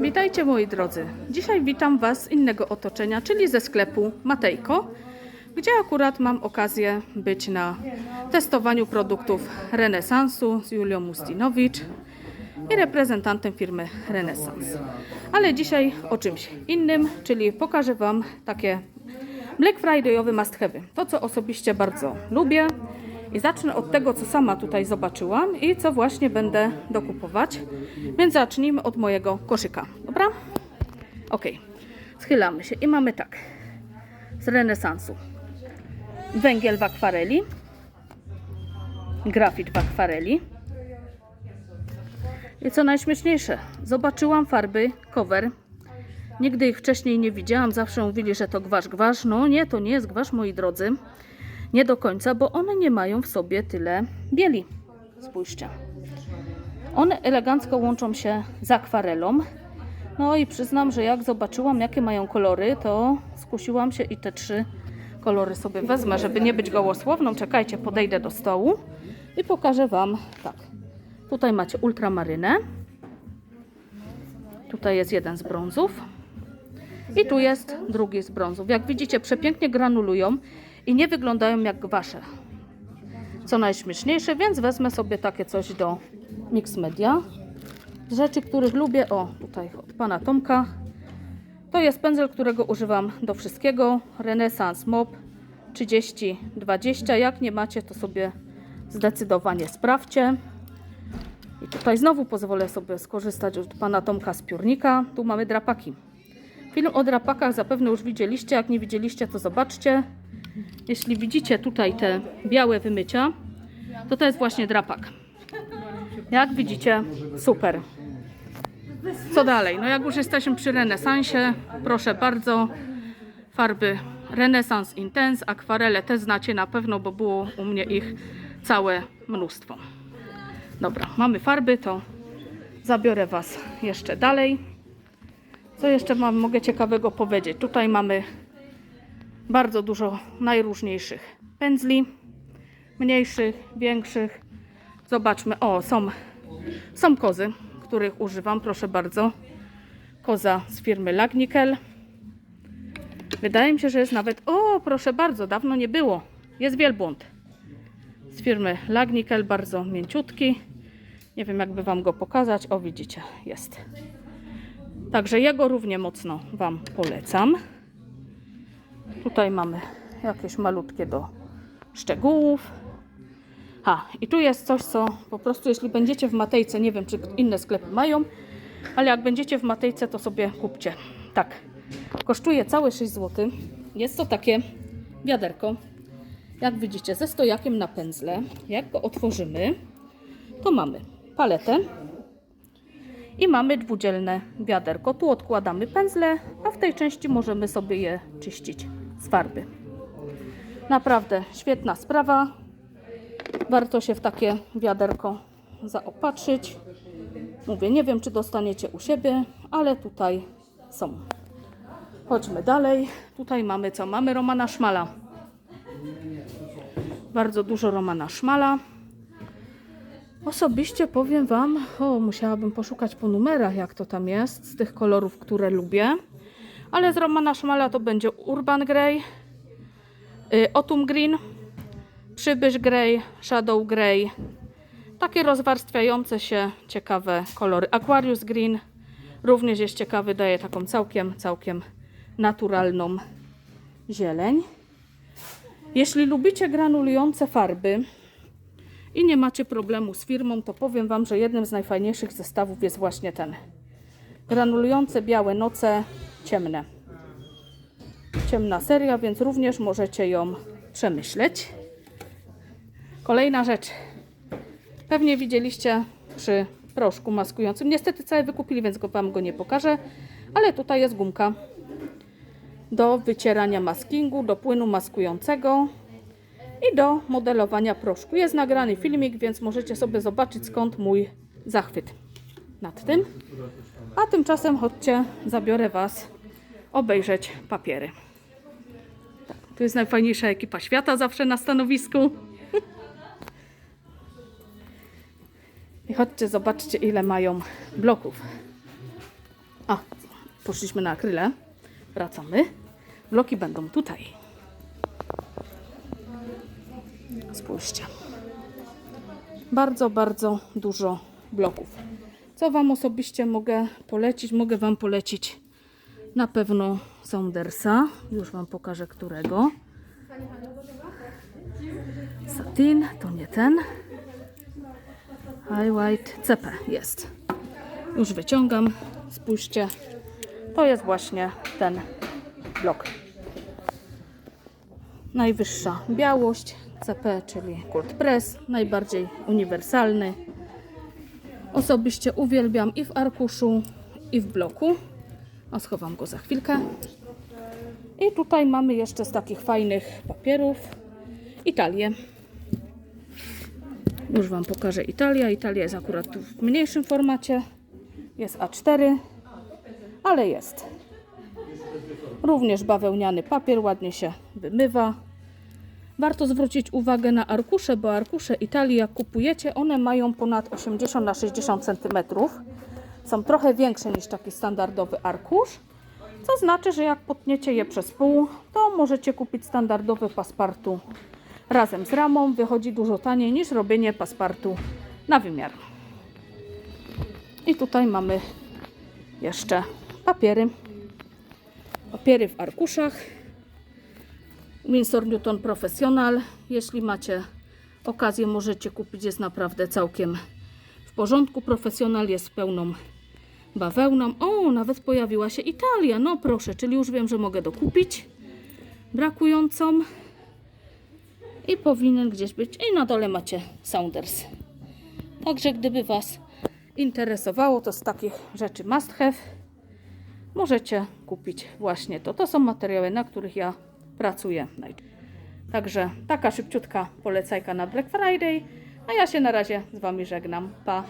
Witajcie moi drodzy. Dzisiaj witam Was z innego otoczenia, czyli ze sklepu Matejko, gdzie akurat mam okazję być na testowaniu produktów Renesansu z Julią Mustinowicz i reprezentantem firmy Renesans. Ale dzisiaj o czymś innym, czyli pokażę Wam takie Black Friday'owe must have'y. To, co osobiście bardzo lubię. I zacznę od tego, co sama tutaj zobaczyłam i co właśnie będę dokupować. Więc zacznijmy od mojego koszyka. Dobra? Ok. Schylamy się i mamy tak. Z renesansu. Węgiel w akwareli. Grafit w akwareli. I co najśmieszniejsze, zobaczyłam farby cover. Nigdy ich wcześniej nie widziałam. Zawsze mówili, że to gwasz, gwasz. No nie, to nie jest gwasz, moi drodzy. Nie do końca, bo one nie mają w sobie tyle bieli. Spójrzcie. One elegancko łączą się z akwarelą. No i przyznam, że jak zobaczyłam, jakie mają kolory, to skusiłam się i te trzy kolory sobie wezmę, żeby nie być gołosłowną. Czekajcie, podejdę do stołu i pokażę Wam tak. Tutaj macie ultramarynę. Tutaj jest jeden z brązów. I tu jest drugi z brązów. Jak widzicie, przepięknie granulują i nie wyglądają jak wasze. Co najśmieszniejsze, więc wezmę sobie takie coś do Mix Media. Rzeczy, których lubię, o tutaj od pana Tomka. To jest pędzel, którego używam do wszystkiego. Renaissance Mop 3020. Jak nie macie, to sobie zdecydowanie sprawdźcie. I tutaj znowu pozwolę sobie skorzystać od pana Tomka z piórnika. Tu mamy drapaki. Film o drapakach zapewne już widzieliście. Jak nie widzieliście, to zobaczcie. Jeśli widzicie tutaj te białe wymycia, to to jest właśnie drapak. Jak widzicie, super. Co dalej? No jak już jesteśmy przy renesansie, proszę bardzo, farby Renesans Intense, akwarele te znacie na pewno, bo było u mnie ich całe mnóstwo. Dobra, mamy farby, to zabiorę Was jeszcze dalej. Co jeszcze mam, mogę ciekawego powiedzieć? Tutaj mamy bardzo dużo najróżniejszych pędzli, mniejszych, większych. Zobaczmy, o, są, są kozy, których używam, proszę bardzo. Koza z firmy Lagnikel. Wydaje mi się, że jest nawet, o, proszę bardzo, dawno nie było. Jest wielbłąd z firmy Lagnikel, bardzo mięciutki. Nie wiem, jakby Wam go pokazać. O, widzicie, jest. Także jego równie mocno Wam polecam. Tutaj mamy jakieś malutkie do szczegółów. Ha, i tu jest coś, co po prostu jeśli będziecie w Matejce, nie wiem czy inne sklepy mają, ale jak będziecie w Matejce, to sobie kupcie. Tak, kosztuje całe 6 zł. Jest to takie wiaderko, jak widzicie, ze stojakiem na pędzle. Jak go otworzymy, to mamy paletę i mamy dwudzielne wiaderko. Tu odkładamy pędzle, a w tej części możemy sobie je czyścić z farby. Naprawdę świetna sprawa. Warto się w takie wiaderko zaopatrzyć. Mówię, nie wiem czy dostaniecie u siebie, ale tutaj są. Chodźmy dalej. Tutaj mamy co? Mamy Romana Szmala. Bardzo dużo Romana Szmala. Osobiście powiem Wam, o, musiałabym poszukać po numerach, jak to tam jest, z tych kolorów, które lubię. Ale z Romana Szmala to będzie Urban Grey, y, Autumn Green, Przybysz Grey, Shadow Grey. Takie rozwarstwiające się, ciekawe kolory. Aquarius Green również jest ciekawy, daje taką całkiem, całkiem naturalną zieleń. Jeśli lubicie granulujące farby, i nie macie problemu z firmą, to powiem Wam, że jednym z najfajniejszych zestawów jest właśnie ten. Granulujące białe noce, ciemne. Ciemna seria, więc również możecie ją przemyśleć. Kolejna rzecz. Pewnie widzieliście przy proszku maskującym. Niestety cały wykupili, więc go Wam go nie pokażę. Ale tutaj jest gumka do wycierania maskingu, do płynu maskującego i do modelowania proszku. Jest nagrany filmik, więc możecie sobie zobaczyć skąd mój zachwyt nad tym. A tymczasem chodźcie, zabiorę Was obejrzeć papiery. Tak, tu jest najfajniejsza ekipa świata zawsze na stanowisku. I chodźcie, zobaczcie ile mają bloków. A, poszliśmy na akrylę. Wracamy. Bloki będą tutaj. Spójrzcie. Bardzo, bardzo dużo bloków. Co Wam osobiście mogę polecić? Mogę Wam polecić na pewno Saundersa. Już Wam pokażę którego. Satin, to nie ten. High White CP jest. Już wyciągam. Spójrzcie. To jest właśnie ten blok. Najwyższa białość CP, czyli Cold Press, najbardziej uniwersalny. Osobiście uwielbiam i w arkuszu, i w bloku. O, schowam go za chwilkę. I tutaj mamy jeszcze z takich fajnych papierów Italię. Już Wam pokażę Italia. Italia jest akurat tu w mniejszym formacie. Jest A4, ale jest. Również bawełniany papier, ładnie się wymywa. Warto zwrócić uwagę na arkusze, bo arkusze Italii, jak kupujecie, one mają ponad 80 na 60 cm. Są trochę większe niż taki standardowy arkusz, co znaczy, że jak potniecie je przez pół, to możecie kupić standardowy paspartu razem z ramą. Wychodzi dużo taniej niż robienie paspartu na wymiar. I tutaj mamy jeszcze papiery. Papiery w arkuszach. Winsor Newton Professional. Jeśli macie okazję, możecie kupić. Jest naprawdę całkiem w porządku. Profesjonal jest pełną bawełną. O, nawet pojawiła się Italia. No proszę, czyli już wiem, że mogę dokupić brakującą. I powinien gdzieś być. I na dole macie Saunders. Także gdyby Was interesowało, to z takich rzeczy must have możecie kupić właśnie to. To są materiały, na których ja pracuję. Także taka szybciutka polecajka na Black Friday, a ja się na razie z Wami żegnam. Pa!